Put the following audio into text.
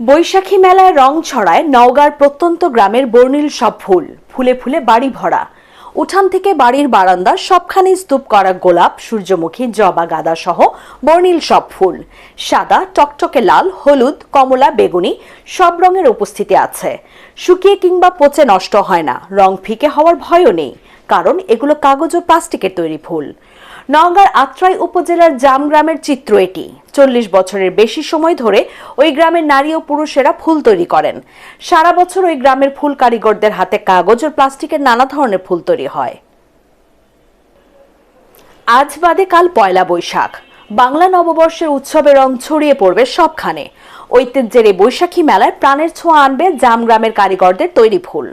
বৈশাখী মেলায় রং ছড়ায় নওগাঁর প্রত্যন্ত গ্রামের বর্ণিল সব ফুল। ফুলে ফুলে বাড়ি ভরা। উঠান থেকে বাড়ির বারান্দা, সবখানে স্তূপ করা গোলাপ, সূর্যমুখী, জবা গাঁদা সহ বর্ণিল সব ফুল। সাদা, টকটকে লাল, হলুদ, কমলা, বেগুনি সব রঙের উপস্থিতি আছে। শুকিয়ে কিংবা পচে নষ্ট হয় না। রং ফিকে হওয়ার ভয়ও নেই, কারণ এগুলো কাগজ ও প্লাস্টিকের তৈরি ফুল। নওগাঁর আত্রাই উপজেলার জামগ্রামের চিত্র এটি। চল্লিশ বছরের বেশি সময় ধরে ওই গ্রামের নারী ও পুরুষেরা ফুল তৈরি করেন। সারা বছর ওই গ্রামের ফুল কারিগরদের হাতে কাগজ ও প্লাস্টিকের নানা ধরনের ফুল তৈরি হয়। আজ বাদে কাল পয়লা বৈশাখ। বাংলা নববর্ষের উৎসবে রং ছড়িয়ে পড়বে সবখানে। ঐতিহ্যের এই বৈশাখী মেলায় প্রাণের ছোঁয়া আনবে জামগ্রামের কারিগরদের তৈরি ফুল।